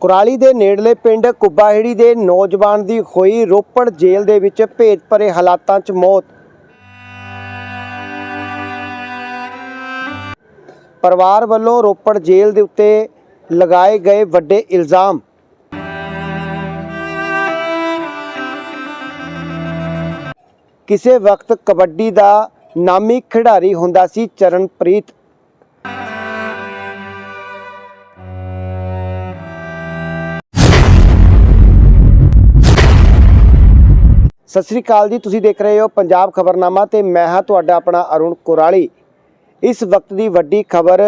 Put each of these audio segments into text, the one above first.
ਕੁਰਾਲੀ ਦੇ ਨੇੜਲੇ ਪਿੰਡ ਕੁੱਬਾਹੇੜੀ ਦੇ ਨੌਜਵਾਨ ਦੀ ਹੋਈ ਰੋਪੜ ਜੇਲ੍ਹ ਦੇ ਵਿੱਚ ਭੇਤ ਭਰੇ ਹਾਲਾਤਾਂ 'ਚ ਮੌਤ। ਪਰਿਵਾਰ ਵੱਲੋਂ ਰੋਪੜ ਜੇਲ੍ਹ ਦੇ ਉੱਤੇ ਲਗਾਏ ਗਏ ਵੱਡੇ ਇਲਜ਼ਾਮ। ਕਿਸੇ ਵਕਤ ਕਬੱਡੀ ਦਾ ਨਾਮੀ ਖਿਡਾਰੀ ਹੁੰਦਾ ਸੀ ਚਰਨਪ੍ਰੀਤ ਸਤਿ ਸ੍ਰੀ ਅਕਾਲ ਜੀ, ਤੁਸੀਂ ਦੇਖ ਰਹੇ ਹੋ ਪੰਜਾਬ ਖਬਰਨਾਮਾ ਤੇ ਮੈਂ ਹਾਂ ਤੁਹਾਡਾ ਆਪਣਾ ਅਰੁਣ ਕੁਰਾਲੀ। ਇਸ ਵਕਤ ਦੀ ਵੱਡੀ ਖਬਰ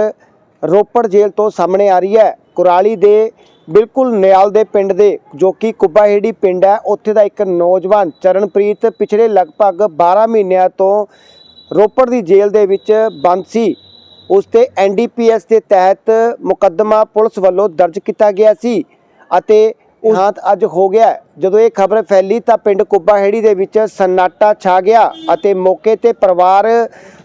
ਰੋਪੜ ਜੇਲ੍ਹ ਤੋਂ ਸਾਹਮਣੇ ਆ ਰਹੀ ਹੈ। ਕੁਰਾਲੀ ਦੇ ਬਿਲਕੁਲ ਨਿਆਲ ਦੇ ਪਿੰਡ ਦੇ, ਜੋ ਕਿ ਕੁੱਬਾਹੇੜੀ ਪਿੰਡ ਹੈ, ਉੱਥੇ ਦਾ ਇੱਕ ਨੌਜਵਾਨ ਚਰਨਪ੍ਰੀਤ ਪਿਛਲੇ ਲਗਭਗ 12 ਮਹੀਨਿਆਂ ਤੋਂ ਰੋਪੜ ਦੀ ਜੇਲ੍ਹ ਦੇ ਵਿੱਚ ਬੰਦ ਸੀ। ਉਸ ਤੇ ਐਨਡੀਪੀਐਸ ਦੇ ਤਹਿਤ ਮੁਕੱਦਮਾ ਪੁਲਿਸ ਵੱਲੋਂ ਦਰਜ ਕੀਤਾ ਗਿਆ ਸੀ ਅਤੇ ਉਹ ਅੱਜ ਹੋ ਗਿਆ ਜਦੋਂ ਇਹ ਖਬਰ ਫੈਲੀ ਤਾਂ ਪਿੰਡ ਕੁੱਬਾਹੇੜੀ ਦੇ ਵਿੱਚ ਸਨਾਟਾ ਛਾ ਗਿਆ ਅਤੇ ਮੌਕੇ ਤੇ ਪਰਿਵਾਰ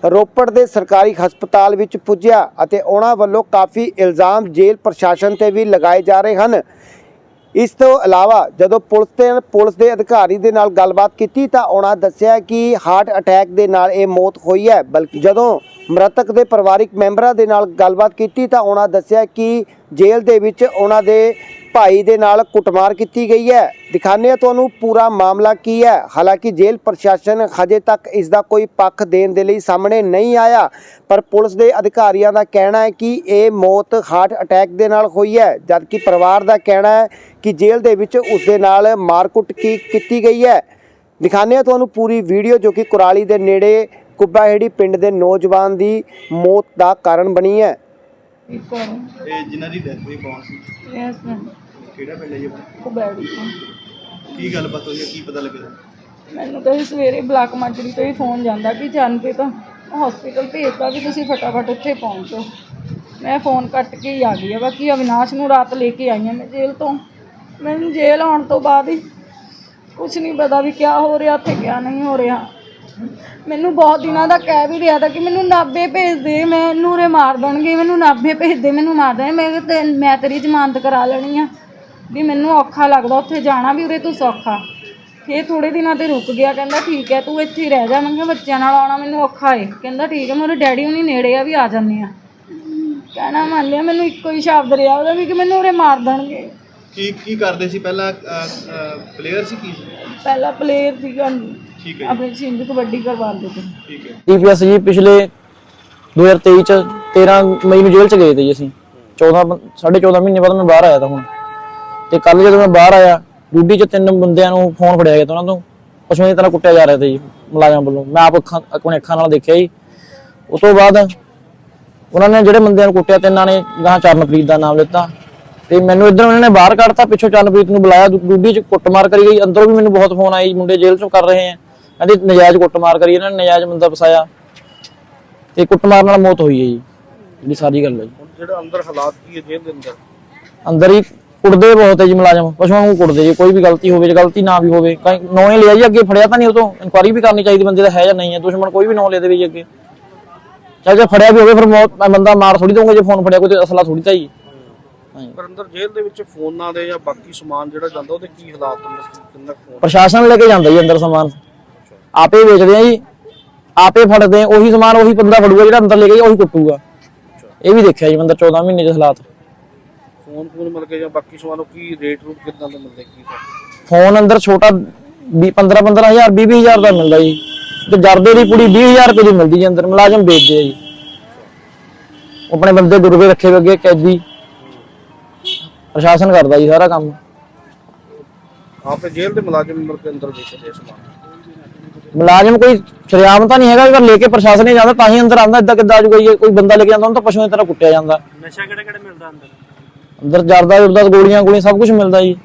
ਰੋਪੜ ਦੇ ਸਰਕਾਰੀ ਹਸਪਤਾਲ ਵਿੱਚ ਪੁੱਜਿਆ ਅਤੇ ਉਹਨਾਂ ਵੱਲੋਂ ਕਾਫੀ ਇਲਜ਼ਾਮ ਜੇਲ੍ਹ ਪ੍ਰਸ਼ਾਸਨ ਤੇ ਵੀ ਲਗਾਏ ਜਾ ਰਹੇ ਹਨ। ਇਸ ਤੋਂ ਇਲਾਵਾ ਜਦੋਂ ਪੁਲਿਸ ਤੇ ਪੁਲਿਸ ਦੇ ਅਧਿਕਾਰੀ ਦੇ ਨਾਲ ਗੱਲਬਾਤ ਕੀਤੀ ਤਾਂ ਉਹਨਾਂ ਦੱਸਿਆ ਕਿ ਹਾਰਟ ਅਟੈਕ ਦੇ ਨਾਲ ਇਹ ਮੌਤ ਹੋਈ ਹੈ। ਬਲਕਿ ਜਦੋਂ ਮ੍ਰਿਤਕ ਦੇ ਪਰਿਵਾਰਿਕ ਮੈਂਬਰਾਂ ਦੇ ਨਾਲ ਗੱਲਬਾਤ ਕੀਤੀ ਤਾਂ ਉਹਨਾਂ ਦੱਸਿਆ ਕਿ ਜੇਲ੍ਹ ਦੇ ਵਿੱਚ ਉਹਨਾਂ ਦੇ ਭਾਈ ਦੇ ਨਾਲ ਕੁੱਟਮਾਰ ਕੀਤੀ ਗਈ ਹੈ। ਦਿਖਾਉਂਦੇ ਹਾਂ ਤੁਹਾਨੂੰ ਪੂਰਾ ਮਾਮਲਾ ਕੀ ਹੈ। ਹਾਲਾਂਕਿ ਜੇਲ੍ਹ ਪ੍ਰਸ਼ਾਸਨ ਹਜੇ ਤੱਕ ਇਸ ਦਾ ਕੋਈ ਪੱਖ ਦੇਣ ਦੇ ਲਈ ਸਾਹਮਣੇ ਨਹੀਂ ਆਇਆ ਪਰ ਪੁਲਿਸ ਦੇ ਅਧਿਕਾਰੀਆਂ ਦਾ ਕਹਿਣਾ ਹੈ ਕਿ ਇਹ ਮੌਤ ਹਾਰਟ ਅਟੈਕ ਦੇ ਨਾਲ ਹੋਈ ਹੈ ਜਦਕਿ ਪਰਿਵਾਰ ਦਾ ਕਹਿਣਾ ਹੈ ਕਿ ਜੇਲ੍ਹ ਦੇ ਵਿੱਚ ਉਸ ਦੇ ਨਾਲ ਮਾਰਕੁੱਟ ਕੀ ਕੀਤੀ ਗਈ ਹੈ। ਦਿਖਾਉਂਦੇ ਹਾਂ ਤੁਹਾਨੂੰ ਪੂਰੀ ਵੀਡੀਓ ਜੋ ਕਿ ਕੁਰਾਲੀ ਦੇ ਨੇੜੇ ਕੁੱਬਾਹੇੜੀ ਪਿੰਡ ਦੇ ਨੌਜਵਾਨ ਦੀ ਮੌਤ ਦਾ ਕਾਰਨ ਬਣੀ ਹੈ। ਇਹ ਜਿਨ੍ਹਾਂ ਦੀ ਡੈਥ ਹੋਈ ਕੌਣ ਸੀ? ਕਿਹੜਾ ਪਿੰਡ ਹੈ ਜੀ ਆਪਣਾ? ਉਹ ਬੈਠੀ ਹਾਂ ਕੀ ਗੱਲਬਾਤ ਹੋਈ ਹੈ? ਕੀ ਪਤਾ ਲੱਗਿਆ ਮੈਨੂੰ ਤਾਂ ਇਹ ਸਵੇਰੇ ਬਲਾਕ ਮਾਜਰੀ ਤੋਂ ਹੀ ਫੋਨ ਜਾਂਦਾ ਕਿ ਜਾਨਪੇ ਤਾਂ ਹਸਪੀਟਲ ਭੇਜਤਾ ਵੀ ਤੁਸੀਂ ਫਟਾਫਟ ਉੱਥੇ ਪਹੁੰਚੋ। ਮੈਂ ਫੋਨ ਕੱਟ ਕੇ ਹੀ ਆ ਗਈ ਆ ਬਾਕੀ ਅਵਿਨਾਸ਼ ਨੂੰ ਰਾਤ ਲੈ ਕੇ ਆਈ ਹਾਂ ਮੈਂ ਜੇਲ੍ਹ ਤੋਂ। ਮੈਨੂੰ ਜੇਲ੍ਹ ਆਉਣ ਤੋਂ ਬਾਅਦ ਹੀ ਕੁਝ ਨਹੀਂ ਪਤਾ ਵੀ ਕੀ ਹੋ ਰਿਹਾ ਤੇ ਕੀ ਨਹੀਂ ਹੋ ਰਿਹਾ। ਮੈਨੂੰ ਬਹੁਤ ਦਿਨਾਂ ਦਾ ਕਹਿ ਵੀ ਰਿਹਾ ਤਾਂ ਕਿ ਮੈਨੂੰ ਨਾਭੇ ਭੇਜ ਦੇ ਮੈਨੂੰ ਉਰੇ ਮਾਰ ਦੇਣਗੇ ਮੈਨੂੰ ਨਾਭੇ ਭੇਜ ਦੇ ਮੈਨੂੰ ਮਾਰ ਦੇਣਗੇ ਮੈਂ ਕਿਹਾ ਤੇ ਮੈਂ ਤੇਰੀ ਜ਼ਮਾਨਤ ਕਰਾ ਲੈਣੀ ਆ। ਵੀ ਮੈਨੂੰ ਔਖਾ ਲੱਗਦਾ ਉੱਥੇ ਜਾਣਾ ਵੀ ਉਰੇ ਤੂੰ ਸੌਖਾ। ਇਹ ਥੋੜੇ ਦਿਨਾਂ ਤੇ ਰੁਕ ਗਿਆ ਕਹਿੰਦਾ ਠੀਕ ਹੈ ਤੂੰ ਇੱਥੇ ਹੀ ਰਹਿ ਜਾ। ਮੈਂ ਕਿਹਾ ਬੱਚਿਆਂ ਨਾਲ ਆਉਣਾ ਮੈਨੂੰ ਔਖਾ ਏ। ਕਹਿੰਦਾ ਠੀਕ ਹੈ ਮੇਰੇ ਡੈਡੀ ਹੁਣੀ ਨੇੜੇ ਆ ਵੀ ਆ ਜਾਂਦੇ ਆ। ਕਹਿਣਾ ਮੰਨ ਲਿਆ ਮੈਨੂੰ ਇੱਕੋ ਹੀ ਸ਼ਬਦ ਰਿਹਾ ਉਹਦਾ ਵੀ ਕਿ ਮੈਨੂੰ ਉਰੇ ਮਾਰ ਦੇਣਗੇ। ਕੀ ਕੀ ਕਰਦੇ ਸੀ? ਪਹਿਲਾਂ ਪਲੇਅਰ ਸੀ ਕੀ? ਸੀ? ਪਹਿਲਾ ਪਲੇਅਰ ਸੀਗਾ ਠੀਕ ਹੈ ਆਪਣੇ ਸਿੰਧ ਕਬੱਡੀ ਕਰਵਾਉਂਦੇ ਤੇ ਠੀਕ ਹੈ। ਡੀਪੀਐਸ ਜੀ ਪਿਛਲੇ 2023 ਚ 13 ਮਈ ਨੂੰ ਜੇਲ੍ਹ ਚ ਗਏ ਤੇ ਜੀ ਅਸੀਂ। 14 ਬੰ- ਸਾਢੇ 14 ਮਹੀਨੇ ਬਾਅਦ ਮੈਂ ਬਾਹਰ ਆਇਆ ਤਾਂ ਹੁਣ। ਤੇ ਕੱਲ ਜਦੋਂ ਮੈਂ ਬਾਹਰ ਆਇਆ ਡਿਊਟੀ ਚ ਤਿੰਨ ਬੰਦਿਆਂ ਨੂੰ ਫੋਨ ਫੜਿਆ ਗਿਆ ਤਾਂ ਉਹਨਾਂ ਤੋਂ ਪਸ਼ੂਆਂ ਦੀ ਤਰ੍ਹਾਂ ਕੁੱਟਿਆ ਜਾ ਰਿਹਾ ਸੀ ਜੀ ਮੁਲਾਜ਼ਮਾਂ ਵੱਲੋਂ। ਮੈਂ ਆਪ ਅੱਖਾਂ ਆਪਣੇ ਅੱਖਾਂ ਨਾਲ ਦੇਖਿਆ ਜੀ। ਉਸ ਤੋਂ ਬਾਅਦ ਉਹਨਾਂ ਨੇ ਜਿਹੜੇ ਬੰਦਿਆਂ ਨੂੰ ਕੁੱਟਿਆ ਤਿੰਨਾਂ ਨੇ ਗਾਂ ਚਰਨਪ੍ਰੀਤ ਦਾ ਨਾਮ ਲਿੱਤਾ। ਤੇ ਮੈਨੂੰ ਇਧਰ ਉਹਨਾਂ ਨੇ ਬਾਹਰ ਕੱਢਤਾ ਪਿੱਛੋਂ ਚਰਨਪ੍ਰੀਤ ਨੂੰ ਬੁਲਾਇਆ ਡਿਊਟੀ ਚ ਕੁੱਟਮਾਰ ਕਰੀ ਗਈ। ਅੰਦਰੋਂ ਵੀ ਮੈਨੂੰ ਬਹੁਤ ਫੋਨ ਆਏ ਜੀ, ਮੁੰਡੇ ਜੇਲ੍ਹ ਚੋਂ ਕਰ ਰਹੇ ਆ। ਕਹਿੰਦੇ ਨਜਾਇਜ਼ ਕੁੱਟਮਾਰ ਕਰੀ ਇਹਨਾਂ ਨੇ ਨਜਾਇਜ਼ ਬੰਦਾ ਫਸਾਇਆ। ਤੇ ਕੁੱਟਮਾਰ ਨਾਲ ਮੌਤ ਹੋਈ ਹੈ ਜੀ। ਜਿਹੜੀ ਸਾਰੀ ਗੱਲ ਹੈ ਜੀ। ਜਿਹੜਾ ਅੰਦਰ ਹਾਲਾਤ ਕੀ ਹੈ ਜੇਲ੍ਹ ਦੇ ਅੰਦਰ? ਅੰਦਰ ਹੀ ਕੁੱਟਦੇ ਬਹੁਤ ਹੈ ਜੀ ਮੁਲਾਜ਼ਮ ਪਸ਼ੂਆਂ ਨੂੰ ਕੁੱਟਦੇ ਜੀ ਕੋਈ ਵੀ ਗਲਤੀ ਹੋਵੇ ਜੇ ਗਲਤੀ ਨਾ ਵੀ ਹੋਵੇ ਕਈ ਨੌਂ ਲਿਆ ਜੀ ਅੱਗੇ ਫੜਿਆ ਤਾਂ ਨਹੀਂ ਉਹ ਤੋਂ ਇਨਕੁਆਰੀ ਵੀ ਕਰਨੀ ਚਾਹੀਦੀ ਬੰਦੇ ਦਾ ਹੈ ਜਾਂ ਨਹੀਂ ਹੈ ਦੁਸ਼ਮਣ ਕੋਈ ਵੀ ਨੌਂ ਲੈ ਦੇਵੇ ਜੀ ਅੱਗੇ। ਜੇ ਫੜਿਆ ਵੀ ਹੋਵੇ ਫਿਰ ਮੌਤ ਮੈਂ ਬੰਦਾ ਮਾਰ ਥੋੜੀ ਦਊਂਗਾ ਜੇ ਫੋਨ ਫੜਿਆ ਕੋਈ ਤੇ ਅਸਲਾ ਥੋੜੀ ਤਾਂ ਜੀ। ਪਰ ਅੰਦਰ ਜੇਲ੍ਹ ਦੇ ਵਿੱਚ ਫੋਨਾਂ ਦੇ ਜਾਂ ਬਾਕੀ ਸਮਾਨ ਜਿਹੜਾ ਜਾਂਦਾ ਉਹਦੇ ਕੀ ਹਾਲਾਤ ਹੁੰਦੇ ਫੋਨ? ਪ੍ਰਸ਼ਾਸਨ ਲੈ ਕੇ ਜਾਂਦਾ ਜੀ ਅੰਦਰ ਸਮਾਨ। ਆਪੇ ਵੇਚਦੇ ਆ ਜੀ ਆਪੇ ਫੜਦੇ ਆ ਉਹੀ ਸਮਾਨ ਉਹੀ ਬੰਦਾ ਫੜੂਗਾ ਜਿਹੜਾ ਅੰਦਰ ਲੈ ਕੇ ਉਹੀ ਕੁੱਟੂਗਾ। ਇਹ ਵੀ ਦੇਖਿਆ ਜੀ ਬੰਦਾ 14 ਮਹੀਨੇ ਦੇ ਹਾਲਾਤ। ਫੋਨ ਫੋਨ ਮਿਲ ਕੇ ਜਾਂ ਬਾਕੀ ਸਮਾਨ ਉਹ ਕੀ ਰੇਟ ਰੂਟ ਕਿੰਨਾ ਦਾ ਮਿਲਦਾ ਕੀ? ਫੋਨ ਅੰਦਰ ਛੋਟਾ 15 15000 20000 ਦਾ ਮਿਲਦਾ ਜੀ। ਤੇ ਜਰਦੇ ਦੀ ਪੂਰੀ 20000 ਰੁਪਏ ਦੀ ਮਿਲਦੀ ਜੀ ਅੰਦਰ ਮੁਲਾਜ਼ਮ ਵੇਚਦੇ ਆ ਜੀ। ਆਪਣੇ ਬੰਦੇ ਗੁਰਵੇ ਰੱਖੇ ਹੋਏ ਅੱਗੇ ਕੈਦੀ। ਪ੍ਰਸ਼ਾਸਨ ਕਰਦਾ ਜੀ ਸਾਰਾ ਕੰਮ। ਆਪੇ ਜੇਲ੍ਹ ਦੇ ਮੁਲਾਜ਼ਮ ਮਿਲ ਕੇ ਅੰਦਰ ਵੇਚਦੇ ਆ ਸਮਾਨ। ਮੁਲਾਜ਼ਮ ਕੋਈ ਸ਼ਰਿਆਮ ਤਾਂ ਨਹੀਂ ਹੈਗਾ ਪਰ ਲੈ ਕੇ ਪ੍ਰਸ਼ਾਸਨ ਹੀ ਜਾਂਦਾ ਤਾਂ ਹੀ ਅੰਦਰ ਆਉਂਦਾ ਇਦਾਂ ਕਿੱਦਾਂ ਆਜੂਗਾ ਜੀ? ਕੋਈ ਬੰਦਾ ਲੈ ਕੇ ਜਾਂਦਾ ਉਹਨੂੰ ਤਾਂ ਪਸ਼ੂਆਂ ਦੀ ਤਰ੍ਹਾਂ ਕੁੱਟਿਆ ਜਾਂਦਾ। ਨਸ਼ਾ ਕਿਹੜਾ ਕਿਹੜਾ ਮਿਲਦਾ ਅੰਦਰ? ਅੰਦਰ ਜਰਦਾ ਜੁਰਦਾ ਗੋਲੀਆਂ ਗੋਲੀਆਂ ਸਭ ਕੁਝ ਮਿਲਦਾ ਜੀ।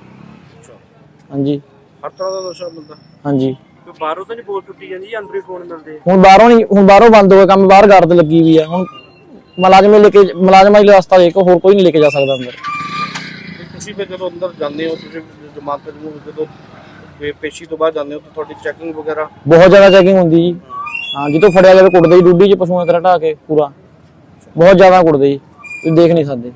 ਹਾਂਜੀ। ਹਰ ਤਰ੍ਹਾਂ ਦਾ ਨਸ਼ਾ ਮਿਲਦਾ। ਹਾਂਜੀ। ਕੋਈ ਬਾਹਰੋਂ ਤਾਂ ਨਹੀਂ ਬੋਲ ਟੁੱਟੀ ਜਾਂਦੀ ਅੰਦਰ ਹੀ ਫੋਨ ਮਿਲਦੇ ਹੁਣ ਬਾਹਰੋਂ ਨਹੀਂ ਹੁਣ ਬਾਹਰੋਂ ਬੰਦ ਹੋ ਗਿਆ ਕੰਮ ਬਾਹਰ ਗਾਰਡ ਲੱਗੀ ਵੀ ਆ। ਹੁਣ ਮੁਲਾਜ਼ਮ ਹੀ ਲੈ ਕੇ ਮੁਲਾਜ਼ਮਾਂ ਹੀ ਰਸਤਾ ਦੇ ਕੇ ਹੋਰ ਕੋਈ ਨਹੀਂ ਲੈ ਕੇ ਜਾ ਸਕਦਾ ਅੰਦਰ। ਤੇ ਤੁਸੀਂ ਫਿਰ ਜਦੋਂ ਅੰਦਰ ਜਾਂਦੇ ਹੋ ਤੁਸੀਂ ਜਮਾਨਤ ਨੂੰ ਜਦੋਂ ਪੇ- ਪੇਸ਼ੀ ਤੋਂ ਬਾਅਦ ਜਾਂਦੇ ਹੋ ਤਾਂ ਤੁਹਾਡੀ ਚੈਕਿੰਗ ਵਗੈਰਾ? ਬਹੁਤ ਜ਼ਿਆਦਾ ਚੈਕਿੰਗ ਹੁੰਦੀ ਜੀ। ਹਾਂ ਜਿੱਦੋਂ ਫੜਿਆ ਜਾਵੇ ਕੁੱਟਦੇ ਜੀ ਡੂਡੀ ਚ ਪਸ਼ੂਆਂ ਕਰਾ ਢਾ ਕੇ ਪੂਰਾ। ਬਹੁਤ ਜ਼ਿਆਦਾ ਕੁੱਟਦੇ ਜੀ। ਤੁਸੀਂ ਦੇਖ ਨਹੀਂ ਸਕਦੇ। ਤੇ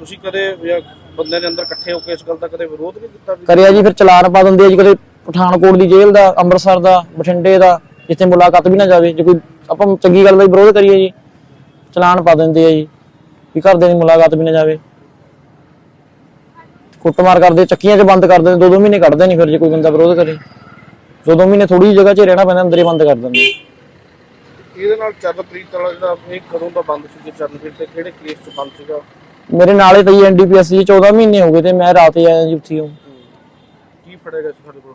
ਤੁਸੀਂ ਕਦੇ ਜਾਂ ਬੰਦੇ ਨੇ ਅੰਦਰ ਇਕੱਠੇ ਹੋ ਕੇ ਇਸ ਗੱਲ ਦਾ ਕਦੇ ਵਿਰੋਧ ਨਹੀਂ ਕੀਤਾ ਵੀ? ਕਰਿਆ ਜੀ ਫਿਰ ਚਲਾਨ ਪਾ ਦਿੰਦੇ ਆ ਜੀ ਕਦੇ ਪਠਾਨਕੋਟ ਦੀ ਜੇਲ੍ਹ ਦਾ ਅੰਮ੍ਰਿਤਸਰ ਦਾ ਬਠਿੰਡੇ ਦਾ ਜਿੱਥੇ ਮੁਲਾਕਾਤ ਵੀ ਨਾ ਜਾਵੇ। ਜੇ ਕੋਈ ਆਪਾਂ ਚੰਗੀ ਗੱਲ ਦਾ ਵਿਰੋਧ ਕਰੀਏ ਜੀ ਚਲਾਨ ਪਾ ਦਿੰਦੇ ਆ ਜੀ ਵੀ ਘਰਦਿਆਂ ਦੀ ਮੁਲਾਕਾਤ ਵੀ ਨਾ ਜਾਵੇ। ਕੁੱਟਮਾਰ ਕਰਦੇ ਚੱਕੀਆਂ 'ਚ ਬੰਦ ਕਰ ਦਿੰਦੇ ਦੋ ਦੋ ਮਹੀਨੇ ਕੱਢਦੇ ਨਹੀਂ ਫਿਰ ਜੇ ਕੋਈ ਬੰਦਾ ਵਿਰੋਧ ਕਰੇ। ਦੋ ਦੋ ਮਹੀਨੇ ਥੋੜੀ ਜਗ੍ਹਾ 'ਚ ਰਹਿਣਾ ਪੈਂਦਾ ਅੰਦਰ ਬੰਦ ਕਰ ਦਿੰਦੇ ਇਹਦੇ ਨਾਲ ਚਰਨਪ੍ਰੀਤ ਵਾਲਾ ਜਿਹੜਾ ਇਹ ਕਦੋਂ ਦਾ ਬੰਦ ਸੀ ਚਰਨਪ੍ਰੀਤ ਤੇ ਕਿਹੜੇ ਕੇਸ 'ਚ ਬੰਦ ਸੀਗਾ? ਮੇਰੇ ਨਾਲੇ ਜੀ ਐਨਡੀਪੀਐਸ ਜੀ 14 ਮਹੀਨੇ ਹੋ ਗਏ ਤੇ ਮੈਂ ਰਾਤ ਹੀ ਆਇਆ ਜੀ ਉੱਥੇ ਕੀ ਫੜੇਗਾ ਸੀ ਤੁਹਾਡੇ ਕੋਲ?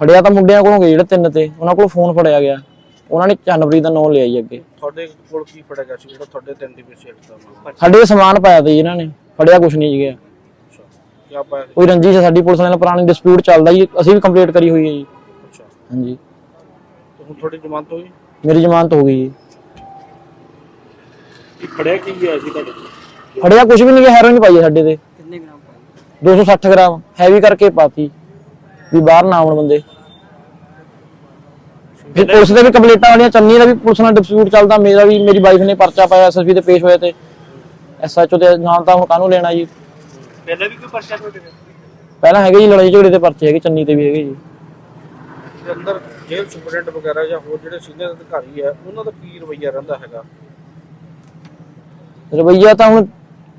ਫੜਿਆ ਤਾਂ ਮੁੰਡਿਆਂ ਕੋਲੋਂ ਗਏ ਜਿਹੜੇ ਤਿੰਨ ਤੇ ਉਹਨਾਂ ਕੋਲ ਫੋਨ ਫੜਿਆ ਗਿਆ। ਉਹਨਾਂ ਨੇ ਚੰਨਪ੍ਰੀਤ ਦਾ ਨਾਮ ਲਿਆ ਜੀ ਅੱਗੇ। ਤੁਹਾਡੇ ਕੋਲ ਕੀ ਫੜੇਗਾ ਸੀ ਜਿਹੜਾ ਤੁਹਾਡੇ ਤੇ ਐਨਡੀਪੀਸੀ ਐਕਟ ਦਾ ਮਾਮਲਾ ਸਾਡੇ ਸਮਾਨ ਪਾਇਆ ਤੇ ਜੀ ਇਹਨਾਂ ਨੇ ਫੜਿਆ ਕੁਛ ਨਹੀਂ ਜੀ ਗਿਆ। ਅੱਛਾ ਕੀ ਪਾਇਆ ਸੀ? ਕੋਈ ਰੰਜਿਸ਼ ਹੈ ਸਾਡੀ ਪੁਲਿਸ ਨਾਲ ਪੁਰਾਣੀ ਡਿਸਪਿਊਟ ਚੱਲਦਾ ਜੀ ਅਸੀਂ ਵੀ ਕੰਪਲੀਟ ਕਰੀ ਹੋਈ ਹੈ ਜੀ। ਅੱਛਾ। ਹਾਂਜੀ। ਤੇ ਹੁਣ ਤੁਹਾਡੀ ਜ਼ਮਾਨਤ ਹੋਈ ਮੇਰੀ ਜ਼ਮਾਨਤ ਹੋ ਗਈ ਜੀ। ਕੀ ਫੜਿਆ ਕੀ ਗਿਆ ਸੀ ਤੁਹਾਡੇ ਫੜਿਆ ਕੁਛ ਵੀ ਨਹੀਂ ਗਿਆ ਹੈਰੋਇਨ ਪਾਈ ਹੈ ਸਾਡੇ ਤੇ। ਕਿੰਨੇ ਗ੍ਰਾਮ 260 ਗ੍ਰਾਮ ਹੈਵੀ ਕਰਕੇ ਪਾਤੀ। ਵੀ ਬਾਹਰ ਨਾ ਆਉਣ ਬੰਦੇ। ਫਿਰ ਪੁਲਿਸ ਦੇ ਵੀ ਕੰਪਲੀਟਾਂ ਵਾਲੀਆਂ ਚੰਨੀ ਦਾ ਵੀ ਪੁਲਿਸ ਨਾਲ ਡਿਸਪਿਊਟ ਚੱਲਦਾ ਮੇਰਾ ਵੀ ਮੇਰੀ ਵਾਈਫ ਨੇ ਪਰਚਾ ਪਾਇਆ ਐਸਐਸਪੀ ਤੇ ਪੇਸ਼ ਹੋਏ ਤੇ। ਐਸਐਚਓ ਤੇ ਨਾਲ ਤਾਂ ਹੁਣ ਕਾਹਨੂੰ ਲੈਣਾ ਜੀ? ਪਹਿਲਾਂ ਵੀ ਕੋਈ ਪਰਚਾ ਤੁਹਾਡੇ ਤੇ ਪਹਿਲਾਂ ਹੈਗੇ ਜੀ ਲੜਾਈ ਝਗੜੇ ਦੇ ਪਰਚੇ ਹੈਗੇ ਚੰਨੀ ਤੇ ਵੀ ਹੈਗੇ ਜੀ। ਦੇ ਅੰਦਰ ਜੇਲ੍ਹ ਸੁਪਰਡੈਂਟ ਵਗੈਰਾ ਜਾਂ ਹੋਰ ਜਿਹੜੇ ਸੀਨੀਅਰ ਅਧਿਕਾਰੀ ਹੈ ਉਹਨਾਂ ਦਾ ਕੀ ਰਵੱਈਆ ਰਹਿੰਦਾ ਹੈਗਾ? ਰਵਈਆ ਤਾਂ ਹੁਣ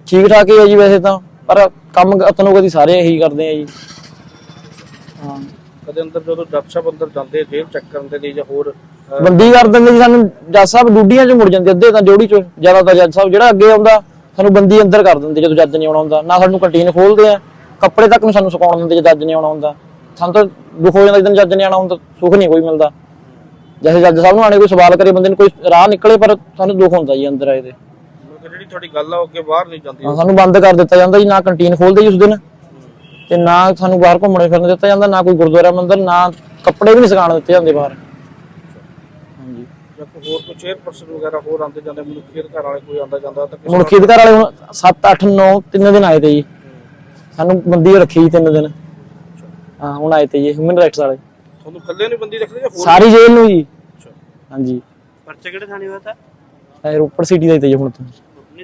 ਠੀਕ ਠਾਕ ਹੀ ਹੈ ਜੀ ਵੈਸੇ ਤਾਂ ਪਰ ਕੰਮ ਅਤਨੋ ਕਦੀ ਸਾਰੇ ਇਹੀ ਕਰਦੇ ਆ ਜੀ। ਹਾਂ ਕਦੇ ਅੰਦਰ ਜਦੋਂ ਸਾਹਿਬ ਅੰਦਰ ਜਾਂਦੇ ਜੇਲ੍ਹ ਚੈੱਕ ਕਰਨ ਦੇ ਲਈ ਜਾਂ ਹੋਰ ਬੰਦੀ ਕਰ ਦਿੰਦੇ ਜੀ ਸਾਨੂੰ ਜੱਜ ਸਾਹਿਬ ਡੂਡੀਆਂ 'ਚ ਮੁੜ ਜਾਂਦੇ ਅੱਧੇ ਤਾਂ ਡਿਊਟੀ 'ਚ ਜ਼ਿਆਦਾਤਰ ਜੱਜ ਸਾਹਿਬ ਜਿਹੜਾ ਅੱਗੇ ਆਉਂਦਾ ਸਾਨੂੰ ਬੰਦੀ ਅੰਦਰ ਕਰ ਦਿੰਦੇ ਜਦੋਂ ਜੱਜ ਨਹੀਂ ਆਉਣਾ ਹੁੰਦਾ। ਨਾ ਸਾਨੂੰ ਕੰਟੀਨ ਖੋਲਦੇ ਆ ਕੱਪੜੇ ਤੱਕ ਨੂੰ ਸਾਨੂੰ ਸੁਕਾਉਣ ਦਿੰਦੇ ਜੇ ਜੱਜ ਨਹੀਂ ਆਉਣਾ ਹੁੰਦਾ। ਸਾਨੂੰ ਤਾਂ ਦੁੱਖ ਹੋ ਜਾਂਦਾ ਜਦੋਂ ਜੱਜ ਨਹੀਂ ਆਉਣਾ ਹੁੰਦਾ ਸੁੱਖ ਨਹੀਂ ਕੋਈ ਮਿਲਦਾ। ਜੈਸੇ ਜੱਜ ਸਾਹਿਬ ਨੂੰ ਆਣੇ ਕੋਈ ਸਵਾਲ ਕਰੇ ਬੰਦੇ ਨੂੰ ਕੋਈ ਰਾਹ ਨਿਕਲੇ ਪਰ ਸਾਨੂੰ ਦੁੱਖ ਹੁੰਦਾ ਜੀ ਅੰਦਰ ਆਏ ਦੇ ਕਿ ਜਿਹੜੀ ਤੁਹਾਡੀ ਗੱਲ ਆ ਉਹ ਅੱਗੇ ਬਾਹਰ ਨਹੀਂ ਜਾਂਦੀ। ਹਾਂ, ਸਾਨੂੰ ਬੰਦ ਕਰ ਦਿੱਤਾ ਜਾਂਦਾ ਜੀ ਨਾ ਕੰਟੀਨ ਖੋਲਦੇ ਜੀ ਉਸ ਦਿਨ। ਤੇ ਨਾ ਸਾਨੂੰ ਬਾਹਰ ਘੁੰਮਣੇ ਫਿਰਨ ਦਿੱਤਾ ਜਾਂਦਾ ਨਾ ਕੋਈ ਗੁਰਦੁਆਰਾ ਮੰਦਰ ਨਾ ਕੱਪੜੇ ਵੀ ਨਹੀਂ ਸੁਕਾਉਣ ਦਿੱਤੇ ਜਾਂਦੇ ਬਾਹਰ। ਹਾਂਜੀ। ਜਾਂ ਕੋਈ ਹੋਰ ਕੋਈ ਚੇਅਰਪਰਸਨ ਵਗੈਰਾ ਹੋਰ ਆਉਂਦੇ ਜਾਂਦੇ ਮਨੁੱਖੀ ਅਧਿਕਾਰ ਵਾਲੇ ਕੋਈ ਆਉਂਦਾ ਜਾਂਦਾ ਤਾਂ ਕਿਸੇ ਮੁਲਕੀ ਅਧਿਕਾਰ ਵਾਲੇ ਹੁਣ 7 8 9 ਤਿੰਨ ਦਿਨ ਆਏ ਤੇ ਜੀ। ਸਾਨੂੰ ਬੰਦੀ ਰੱਖੀ ਜੀ ਤਿੰਨ ਦਿਨ। ਹਾਂ ਹੁਣ ਆਏ ਤੇ ਜੀ ਹਿਊਮਨ ਰਾਈਟਸ ਵਾਲੇ। ਤੁਹਾਨੂੰ ਇਕੱਲੇ ਨਹੀਂ ਬੰਦੀ ਰੱਖਦੇ ਜਾਂ ਹੋਰ ਸਾਰੀ ਜੇਲ੍ਹ ਨੂੰ ਜੀ। ਅੱਛਾ। ਹਾਂਜੀ। ਪਰਚੇ ਕਿਹੜੇ ਥਾਣੇ ਹੋਇਆ ਤਾਂ ਇਹ ਰੋਪੜ ਸਿਟੀ ਦਾ ਹੀ ਤੇ ਜੀ ਹੁਣ ਤਾਂ।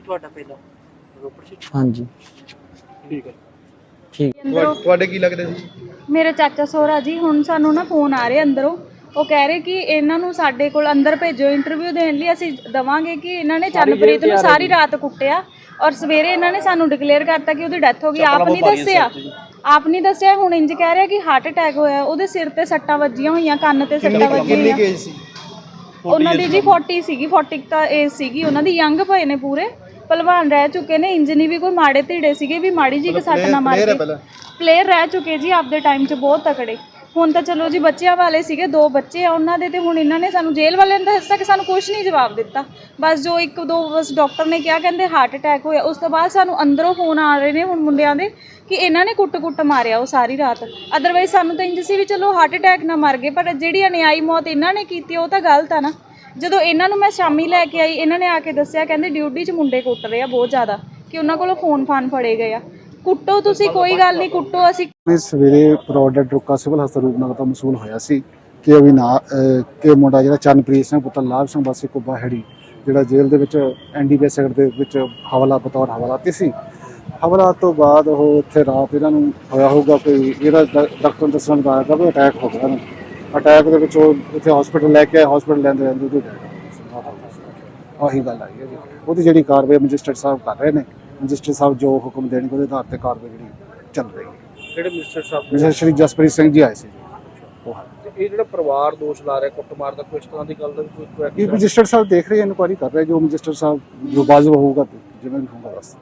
ਤੁਹਾਡਾ ਪਹਿਲਾਂ। ਰੋਪੜ ਸੀ ਹਾਂਜੀ। ਠੀਕ ਹੈ। ਠੀਕ। ਤੁਹਾਡੇ ਕੀ ਲੱਗਦੇ ਸੀ? ਮੇਰੇ ਚਾਚਾ ਸੋਹਰਾ ਜੀ ਹੁਣ ਸਾਨੂੰ ਨਾ ਫੋਨ ਆ ਰਹੇ ਅੰਦਰੋਂ। ਉਹ ਕਹਿ ਰਹੇ ਕਿ ਇਹਨਾਂ ਨੂੰ ਸਾਡੇ ਕੋਲ ਅੰਦਰ ਭੇਜੋ ਇੰਟਰਵਿਊ ਦੇਣ ਲਈ ਅਸੀਂ ਦਵਾਂਗੇ ਕਿ ਇਹਨਾਂ ਨੇ ਚਰਨਪ੍ਰੀਤ ਨੂੰ ਸਾਰੀ ਰਾਤ ਕੁੱਟਿਆ ਔਰ ਸਵੇਰੇ ਇਹਨਾਂ ਨੇ ਸਾਨੂੰ ਡਿਕਲੇਅਰ ਕਰਤਾ ਕਿ ਉਹਦੀ ਡੈਥ ਹੋ ਗਈ। ਆਪ ਨਹੀਂ ਦੱਸਿਆ। ਆਪ ਨਹੀਂ ਦੱਸਿਆ ਹੁਣ ਇੰਜ ਕਹਿ ਰਿਹਾ ਕਿ ਹਾਰਟ ਅਟੈਕ ਹੋਇਆ। ਉਹਦੇ ਸਿਰ ਤੇ ਸੱਟਾਂ ਵੱਜੀਆਂ ਹੋਈਆਂ ਕੰਨ ਤੇ ਸੱਟਾਂ ਵੱਜੀਆਂ ਹੋਈਆਂ। ਉਹਨਾਂ ਦੀ ਜੀ 40 ਸੀਗੀ 40 ਤਾਂ ਏਜ ਸੀਗੀ। ਉਹਨਾਂ ਦੀ ਯੰਗ ਪਏ ਨੇ ਪੂਰੇ। ਪਹਿਲਵਾਨ ਰਹਿ ਚੁੱਕੇ ਨੇ ਇੰਜਨੀ ਵੀ ਕੋਈ ਮਾੜੇ ਧੀੜੇ ਸੀਗੇ ਵੀ ਮਾੜੀ ਜੀ ਕਿ ਸੱਟ ਨਾ ਮਾਰ ਕੇ। ਪਲੇਅਰ ਰਹਿ ਚੁੱਕੇ ਜੀ ਆਪਦੇ ਟਾਈਮ 'ਚ ਬਹੁਤ ਤਕੜੇ। ਹੁਣ ਤਾਂ ਚਲੋ ਜੀ ਬੱਚਿਆਂ ਵਾਲੇ ਸੀਗੇ ਦੋ ਬੱਚੇ ਆ ਉਹਨਾਂ ਦੇ ਤੇ ਹੁਣ ਇਹਨਾਂ ਨੇ ਸਾਨੂੰ ਜੇਲ੍ਹ ਵਾਲਿਆਂ ਨੇ ਦੱਸਿਆ ਕਿ ਸਾਨੂੰ ਕੁਝ ਨਹੀਂ ਜਵਾਬ ਦਿੱਤਾ। ਬਸ ਜੋ ਇੱਕ ਦੋ ਬਸ ਡਾਕਟਰ ਨੇ ਕਿਹਾ ਕਹਿੰਦੇ ਹਾਰਟ ਅਟੈਕ ਹੋਇਆ। ਉਸ ਤੋਂ ਬਾਅਦ ਸਾਨੂੰ ਅੰਦਰੋਂ ਫੋਨ ਆ ਰਹੇ ਨੇ ਹੁਣ ਮੁੰਡਿਆਂ ਦੇ ਕਿ ਇਹਨਾਂ ਨੇ ਕੁੱਟ-ਕੁੱਟ ਮਾਰਿਆ ਉਹ ਸਾਰੀ ਰਾਤ। ਅਦਰਵਾਈਜ਼ ਸਾਨੂੰ ਤਾਂ ਇੰਜ ਸੀ ਵੀ ਚਲੋ ਹਾਰਟ ਅਟੈਕ ਨਾ ਮਰ ਗਏ ਪਰ ਜਿਹੜੀ ਅਨਿਆਈ ਮੌਤ ਇਹਨਾਂ ਨੇ ਕੀਤੀ ਉਹ ਤਾਂ ਗਲਤ ਆ ਨਾ। ਜਦੋਂ ਇਹਨਾਂ ਨੂੰ ਮੈਂ ਸ਼ਾਮੀ ਲੈ ਕੇ ਆਈ ਇਹਨਾਂ ਨੇ ਆ ਕੇ ਦੱਸਿਆ ਕਹਿੰਦੇ ਡਿਊਟੀ 'ਚ ਮੁੰਡੇ ਕੁੱਟ ਰਹੇ ਆ ਬਹੁਤ ਜ਼ਿਆਦਾ ਕਿ ਉਹਨਾਂ ਕੋਲੋਂ ਫੋਨ ਫਾਨ ਫੜੇ ਗਏ ਆ। ਕੁੱਟੋ ਤੁਸੀਂ ਕੋਈ ਗੱਲ ਨਹੀਂ ਕੁੱਟੋ ਅਸੀਂ। ਨੇ ਸਵੇਰੇ ਪ੍ਰੋਡਕਟ ਰੁਕਾ ਸਿਵਲ ਹਸਪਤਾਲ ਰੂਪਨਗਰ ਤੋਂ ਮਸੂਲ ਹੋਇਆ ਸੀ ਕਿ ਅਵਿਨਾ ਅਹ, ਕਿ ਮੁੰਡਾ ਜਿਹੜਾ ਚਰਨਪ੍ਰੀਤ ਸਿੰਘ ਪੁੱਤਰ ਲਾਭ ਸਿੰਘ ਵਾਸੀ ਕੁੱਬਾ ਹੈੜੀ ਜਿਹੜਾ ਜੇਲ੍ਹ ਦੇ ਵਿੱਚ ਐਨਡੀਪੀਐਸ ਸੈਕਟਰ ਦੇ ਵਿੱਚ ਹਵਾਲਾ ਬਤੌਰ ਹਵਾਲਾਤੀ ਸੀ। ਹਵਾਲਾ ਤੋਂ ਬਾਅਦ ਉਹ ਇੱਥੇ ਰਾਤ ਇਹਨਾਂ ਨੂੰ ਹੋਇਆ ਹੋਊਗਾ ਕੋਈ ਇਹਦਾ ਡਾਕਟਰ ਦੱਸਣ ਦਾ ਅਟੈਕ ਹੋ ਗਿਆ ਇਹਨੂੰ ਅਟੈਕ ਦੇ ਵਿੱਚ ਉਹ ਇੱਥੇ ਹਸਪੀਟਲ ਲੈ ਕੇ ਆਏ ਹਸਪੀਟਲ ਲੈਂਦੇ ਰਹਿੰਦੇ ਉਹਦੀ ਸੀ। ਆਹੀ ਗੱਲ ਆਈ ਹੈ ਜੀ। ਉਹਦੀ ਜਿਹੜੀ ਕਾਰਵਾਈ ਮੈਜਿਸਟਰੇਟ ਸਾਹਿਬ ਕਰ ਰਹੇ ਨੇ ਮੈਜਿਸਟਰੇਟ ਸਾਹਿਬ ਜੋ ਹੁਕਮ ਦੇਣਗੇ ਉਹਦੇ ਆਧਾਰ ਤੇ ਕਾਰਵਾਈ ਜਿਹੜੀ ਚੱਲ ਰਹੀ ਹੈ। ਕਿਹੜੇ ਮਿਨਿਸਟਰ ਸਾਹਿਬ? ਨੇ? ਮਿਸਟਰ ਸ਼੍ਰੀ ਜਸਪ੍ਰੀਤ ਸਿੰਘ ਜੀ ਆਏ ਸੀ। ਉਹ ਇਹ ਜਿਹੜਾ ਪਰਿਵਾਰ ਦੋਸ਼ ਲਾ ਰਿਹਾ ਕੁੱਟਮਾਰ ਦਾ ਕੋਈ ਇਸ ਤਰ੍ਹਾਂ ਦੀ ਗੱਲ ਦਾ ਵੀ ਕੋਈ ਇਹ ਮੈਜਿਸਟਰੇਟ ਸਾਹਿਬ ਦੇਖ ਰਹੇ ਇਨਕੁਆਇਰੀ ਕਰ ਰਹੇ ਜੋ ਮੈਜਿਸਟਰ ਸਾਹਿਬ ਜੋ ਵਾਜਬ ਹੋਊਗਾ ਜਿਵੇਂ ਵੀ ਹੋਊਗਾ ਬਸ